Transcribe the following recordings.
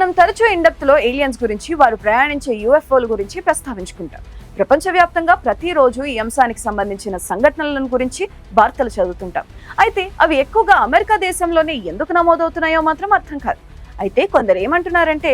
మనం తరచూ ఇండెప్త్లో ఏలియన్స్ గురించి వారు ప్రయాణించే యూఎఫ్ఓల గురించి ప్రస్తావించుకుంటాం ప్రపంచవ్యాప్తంగా ప్రతిరోజు ఈ అంశానికి సంబంధించిన సంఘటనలను గురించి వార్తలు చదువుతుంటాం. అయితే అవి ఎక్కువగా అమెరికా దేశంలోనే ఎందుకు నమోదవుతున్నాయో మాత్రం అర్థం కాదు. అయితే కొందరు ఏమంటున్నారంటే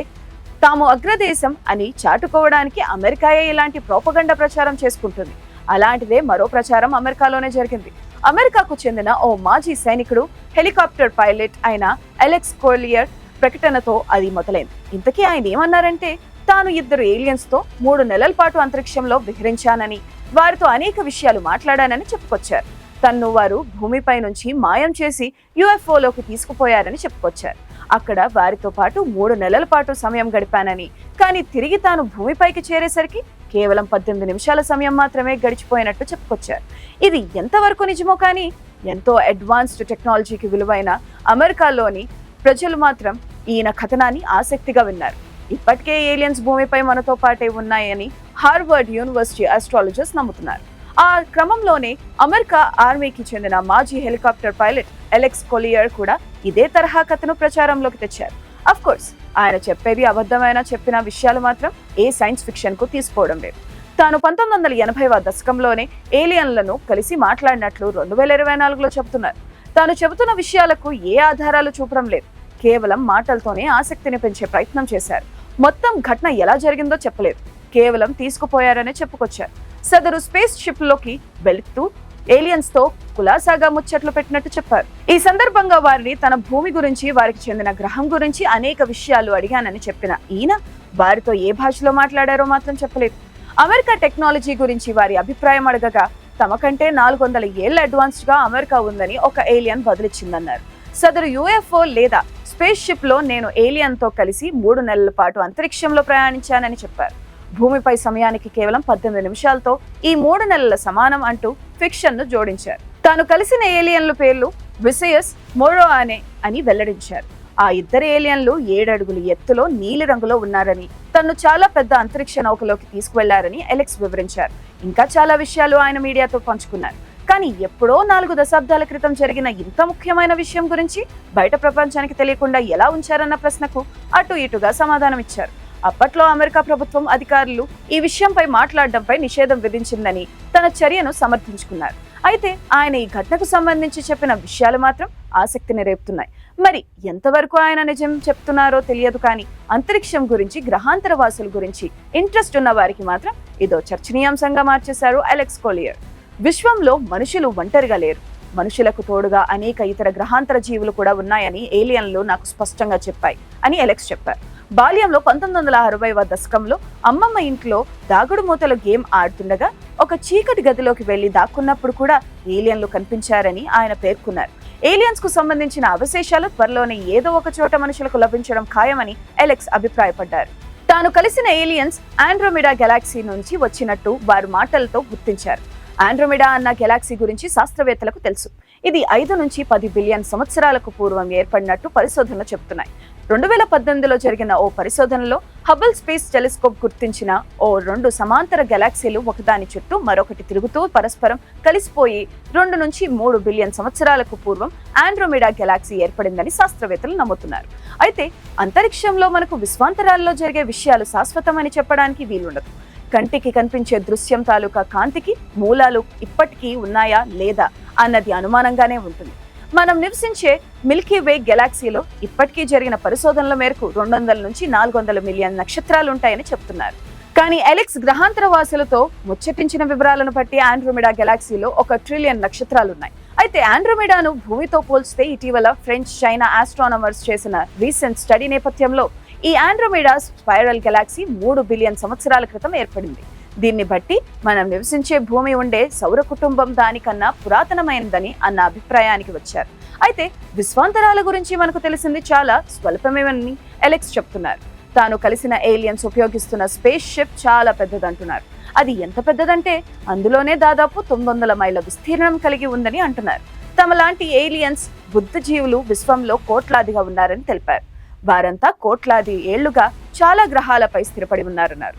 తాము అగ్రదేశం అని చాటుకోవడానికి అమెరికాయే ఇలాంటి ప్రోపగండ ప్రచారం చేసుకుంటుంది. అలాంటిదే మరో ప్రచారం అమెరికాలోనే జరిగింది. అమెరికాకు చెందిన ఓ మాజీ సైనికుడు హెలికాప్టర్ పైలట్ అయిన అలెక్స్ కోలియర్ ప్రకటనతో అది మొదలైంది. ఇంతకీ ఆయన ఏమన్నారంటే తాను ఇద్దరు ఏలియన్స్తో మూడు నెలల పాటు అంతరిక్షంలో విహరించానని వారితో అనేక విషయాలు మాట్లాడానని చెప్పుకొచ్చారు. తన్ను వారు భూమిపై నుంచి మాయం చేసి యుఎఫ్ఓలోకి తీసుకుపోయారని చెప్పుకొచ్చారు. అక్కడ వారితో పాటు మూడు నెలల పాటు సమయం గడిపానని కానీ తిరిగి తాను భూమిపైకి చేరేసరికి కేవలం పద్దెనిమిది నిమిషాల సమయం మాత్రమే గడిచిపోయినట్టు చెప్పుకొచ్చారు. ఇది ఎంతవరకు నిజమో కానీ ఎంతో అడ్వాన్స్డ్ టెక్నాలజీకి విలువైన అమెరికాలోని ప్రజలు మాత్రం ఈయన కథనాన్ని ఆసక్తిగా విన్నారు. ఇప్పటికే ఏలియన్స్ భూమిపై మనతో పాటే ఉన్నాయని హార్వర్డ్ యూనివర్సిటీ ఆస్ట్రాలజర్స్ నమ్ముతున్నారు. ఆ క్రమంలోనే అమెరికా ఆర్మీకి చెందిన మాజీ హెలికాప్టర్ పైలట్ ఎలెక్స్ కొలియర్ కూడా ఇదే తరహా కథను ప్రచారంలోకి తెచ్చారు. అఫ్ కోర్స్ ఆయన చెప్పేది అబద్ధమైన చెప్పిన విషయాలు మాత్రం ఏ సైన్స్ ఫిక్షన్కు తీసుకోవడం లేదు. తాను పంతొమ్మిది వందల ఎనభైవ దశకంలోనే ఏలియన్లను కలిసి మాట్లాడినట్లు రెండు వేల ఇరవై నాలుగులో చెబుతున్నారు. తాను చెబుతున్న విషయాలకు ఏ ఆధారాలు చూపడం లేదు. కేవలం మాటలతోనే ఆసక్తిని పెంచే ప్రయత్నం చేశారు. మొత్తం ఘటన ఎలా జరిగిందో చెప్పలేదు. కేవలం తీసుకుపోయారనే చెప్పుకొచ్చారు. సదరు స్పేస్ షిప్లోకి వెళుతూ ఏలియన్స్తో కులాసాగా ముచ్చట్లు పెట్టినట్టు చెప్పారు. ఈ సందర్భంగా వారిని తన భూమి గురించి వారికి చెందిన గ్రహం గురించి అనేక విషయాలు అడిగానని చెప్పిన ఈయన వారితో ఏ భాషలో మాట్లాడారో మాత్రం చెప్పలేదు. అమెరికా టెక్నాలజీ గురించి వారి అభిప్రాయం అడగగా తమ కంటే నాలుగు వందల ఏళ్ళ అడ్వాన్స్డ్గా అమెరికా ఉందని ఒక ఏలియన్ బదిలిచ్చిందన్నారు. సదరు యుఎఫ్ఓ లేదా స్పేస్ షిప్లో నేను ఏలియన్తో కలిసి మూడు నెలల పాటు అంతరిక్షంలో ప్రయాణించానని చెప్పారు. భూమిపై సమయానికి కేవలం పద్దెనిమిది నిమిషాలతో ఈ మూడు నెలల సమానం అంటూ ఫిక్షన్ను జోడించారు. తాను కలిసిన ఏలియన్ల పేర్లు విసయస్ మోరో అనే అని వెల్లడించారు. ఆ ఇద్దరు ఏలియన్లు ఏడడుగులు ఎత్తులో నీలి రంగులో ఉన్నారని తను చాలా పెద్ద అంతరిక్ష నౌకలోకి తీసుకువెళ్ళారని ఎలెక్స్ వివరించారు. ఇంకా చాలా విషయాలు ఆయన మీడియాతో పంచుకున్నారు. కానీ ఎప్పుడో నాలుగు దశాబ్దాల క్రితం జరిగిన ఇంత ముఖ్యమైన విషయం గురించి బయట ప్రపంచానికి తెలియకుండా ఎలా ఉంచారన్న ప్రశ్నకు అటు ఇటుగా సమాధానం ఇచ్చారు అప్పట్లో అమెరికా ప్రభుత్వం అధికారులు ఈ విషయంపై మాట్లాడడంపై నిషేధం విధించిందని తన చర్యను సమర్థించుకున్నారు. అయితే ఆయన ఈ ఘటనకు సంబంధించి చెప్పిన విషయాలు మాత్రం ఆసక్తిని రేపుతున్నాయి. మరి ఎంతవరకు ఆయన నిజం చెప్తున్నారో తెలియదు కానీ అంతరిక్షం గురించి గ్రహాంతర వాసుల గురించి ఇంట్రెస్ట్ ఉన్న వారికి మాత్రం ఇదో చర్చనీయాంశంగా మార్చేశారు అలెక్స్ కోలియర్. విశ్వంలో మనుషులు ఒంటరిగా లేరు. మనుషులకు తోడుగా అనేక ఇతర గ్రహాంతర జీవులు కూడా ఉన్నాయని ఏలియన్లు నాకు స్పష్టంగా చెప్పాయి అని ఎలెక్స్ చెప్పారు. బాల్యంలో పంతొమ్మిది వందల అరవైవ దశకంలో అమ్మమ్మ ఇంట్లో దాగుడు మూతల గేమ్ ఆడుతుండగా ఒక చీకటి గదిలోకి వెళ్ళి దాక్కున్నప్పుడు కూడా ఏలియన్లు కనిపించారని ఆయన పేర్కొన్నారు. ఏలియన్స్కు సంబంధించిన అవశేషాలు త్వరలోనే ఏదో ఒక చోట మనుషులకు లభించడం ఖాయమని ఎలెక్స్ అభిప్రాయపడ్డారు. తాను కలిసిన ఏలియన్స్ ఆండ్రోమిడా గెలాక్సీ నుంచి వచ్చినట్టు వారు మాటలతో గుర్తించారు. ఆండ్రోమిడా అన్న గెలాక్సీ గురించి శాస్త్రవేత్తలకు తెలుసు. ఇది ఐదు నుంచి పది బిలియన్ సంవత్సరాలకు పూర్వం ఏర్పడినట్టు పరిశోధనలు చెబుతున్నాయి. రెండు వేల పద్దెనిమిదిలో జరిగిన ఓ పరిశోధనలో హబుల్ స్పేస్ టెలిస్కోప్ గుర్తించిన ఓ రెండు సమాంతర గెలాక్సీలు ఒకదాని చుట్టూ మరొకటి తిరుగుతూ పరస్పరం కలిసిపోయి రెండు నుంచి మూడు బిలియన్ సంవత్సరాలకు పూర్వం ఆండ్రోమిడా గెలాక్సీ ఏర్పడిందని శాస్త్రవేత్తలు నమ్ముతున్నారు. అయితే అంతరిక్షంలో మనకు విశ్వాంతరాల్లో జరిగే విషయాలు శాశ్వతమని చెప్పడానికి వీలుండదు. కంటికి కనిపించే దృశ్యం తాలూకా కాంతికి మూలాలు ఇప్పటికీ ఉన్నాయా లేదా అన్నది అనుమానంగానే ఉంటుంది. మనం నివసించే మిల్కీ వే గెలాక్సీలో ఇప్పటికీ జరిగిన పరిశోధనల మేరకు రెండు వందల నుంచి నాలుగు వందల మిలియన్ నక్షత్రాలు ఉంటాయని చెప్తున్నారు. కానీ ఎలెక్స్ గ్రహాంతర వాసులతో ముచ్చటించిన వివరాలను బట్టి ఆండ్రోమిడా గెలాక్సీలో ఒక ట్రిలియన్ నక్షత్రాలు ఉన్నాయి అయితే ఆండ్రోమిడాను భూమితో పోల్చితే ఇటీవల ఫ్రెంచ్ చైనా ఆస్ట్రానమర్స్ చేసిన రీసెంట్ స్టడీ నేపథ్యంలో ఈ ఆండ్రోమేడా స్పైరల్ గెలాక్సీ మూడు బిలియన్ సంవత్సరాల క్రితం ఏర్పడింది. దీన్ని బట్టి మనం నివసించే భూమి ఉండే సౌర కుటుంబం దానికన్నా పురాతనమైనదని అన్న అభిప్రాయానికి వచ్చారు. అయితే విశ్వాంతరాల గురించి మనకు తెలిసింది చాలా స్వల్పమేమని ఎలెక్స్ చెప్తున్నారు. తాను కలిసిన ఏలియన్స్ ఉపయోగిస్తున్న స్పేస్ షిప్ చాలా పెద్దదంటున్నారు. అది ఎంత పెద్దదంటే అందులోనే దాదాపు తొమ్మిది వందల మైళ్ళ విస్తీర్ణం కలిగి ఉందని అంటున్నారు. తమ లాంటి ఏలియన్స్ బుద్ధజీవులు విశ్వంలో కోట్లాదిగా ఉన్నారని తెలిపారు. వారంతా కోట్లాది ఏళ్ళుగా చాలా గ్రహాలపై స్థిరపడి ఉన్నారన్నారు.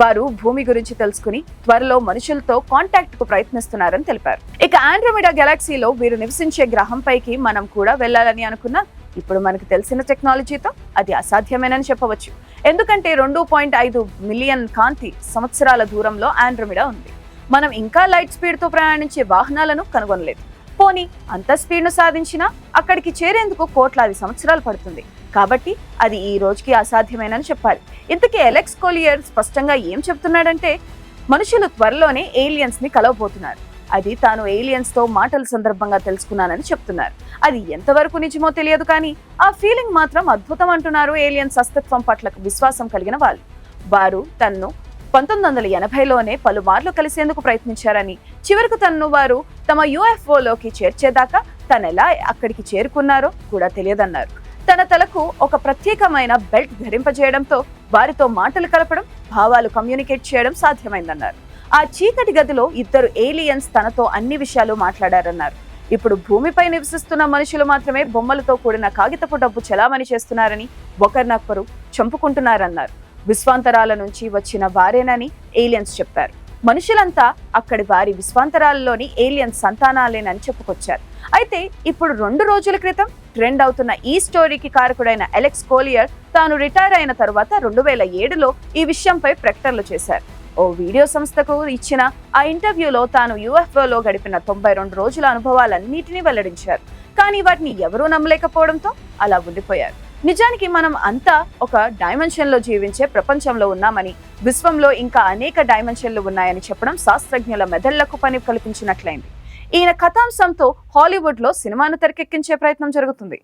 వారు భూమి గురించి తెలుసుకుని త్వరలో మనుషులతో కాంటాక్ట్కు ప్రయత్నిస్తున్నారని తెలిపారు. ఇక ఆండ్రోమిడా గెలాక్సీలో వీరు నివసించే గ్రహంపైకి మనం కూడా వెళ్ళాలని అనుకున్నా ఇప్పుడు మనకు తెలిసిన టెక్నాలజీతో అది అసాధ్యమేనని చెప్పవచ్చు. ఎందుకంటే రెండు పాయింట్ ఐదు మిలియన్ కాంతి సంవత్సరాల దూరంలో ఆండ్రోమిడా ఉంది. మనం ఇంకా లైట్ స్పీడ్తో ప్రయాణించే వాహనాలను కనుగొనలేదు. పోనీ అంత స్పీడ్ను సాధించినా అక్కడికి చేరేందుకు కోట్లాది సంవత్సరాలు పడుతుంది. కాబట్టి అది ఈ రోజుకి అసాధ్యమేనని చెప్పాలి. ఇంతకీ ఎలెక్స్ కోలియర్ స్పష్టంగా ఏం చెప్తున్నాడంటే మనుషులు త్వరలోనే ఏలియన్స్ని కలవబోతున్నారు. అది తాను ఏలియన్స్తో మాటల సందర్భంగా తెలుసుకున్నానని చెప్తున్నారు. అది ఎంతవరకు నిజమో తెలియదు కానీ ఆ ఫీలింగ్ మాత్రం అద్భుతం అంటున్నారు ఏలియన్స్ అస్తిత్వం పట్ల విశ్వాసం కలిగిన వాళ్ళు. వారు తన్ను పంతొమ్మిది వందల ఎనభైలోనే పలుమార్లు కలిసేందుకు ప్రయత్నించారని చివరకు తన్ను వారు తమ యుఎఫ్ఓలోకి చేర్చేదాకా తను ఎలా అక్కడికి చేరుకున్నారో కూడా తెలియదన్నారు. తన తలకు ఒక ప్రత్యేకమైన బెల్ట్ ధరింపజేయడంతో వారితో మాటలు కలపడం భావాలు కమ్యూనికేట్ చేయడం సాధ్యమైందన్నారు. ఆ చీకటి గదిలో ఇద్దరు ఏలియన్స్ తనతో అన్ని విషయాలు మాట్లాడారన్నారు. ఇప్పుడు భూమిపై నివసిస్తున్న మనుషులు మాత్రమే బొమ్మలతో కూడిన కాగితపు డబ్బు చెలామణి చేస్తున్నారని ఒకరినొకరు చంపుకుంటున్నారన్నారు. విశ్వాంతరాల నుంచి వచ్చిన వారేనని ఏలియన్స్ చెప్పారు. మనుషులంతా అక్కడి వారి విశ్వాంతరాలలోని ఏలియన్స్ సంతానాలేనని చెప్పుకొచ్చారు. అయితే ఇప్పుడు రెండు రోజుల క్రితం ట్రెండ్ అవుతున్న ఈ స్టోరీకి కారకుడైన అలెక్స్ కోలియర్ తాను రిటైర్ అయిన తరువాత రెండు వేల ఏడులో ఈ విషయంపై ప్రకటనలు చేశారు. ఓ వీడియో సంస్థకు ఇచ్చిన ఆ ఇంటర్వ్యూలో తాను యుఎఫ్ఓలో గడిపిన తొంభై రెండు రోజుల అనుభవాలన్నిటినీ వెల్లడించారు. కానీ వాటిని ఎవరూ నమ్మలేకపోవడంతో అలా ఉండిపోయారు. నిజానికి మనం అంతా ఒక డైమెన్షన్లో జీవించే ప్రపంచంలో ఉన్నామని విశ్వంలో ఇంకా అనేక డైమెన్షన్లు ఉన్నాయని చెప్పడం శాస్త్రజ్ఞుల మెదళ్ళకు పని కల్పించినట్లయింది ఈయన కథాంశంతో హాలీవుడ్లో సినిమాను తెరకెక్కించే ప్రయత్నం జరుగుతుంది.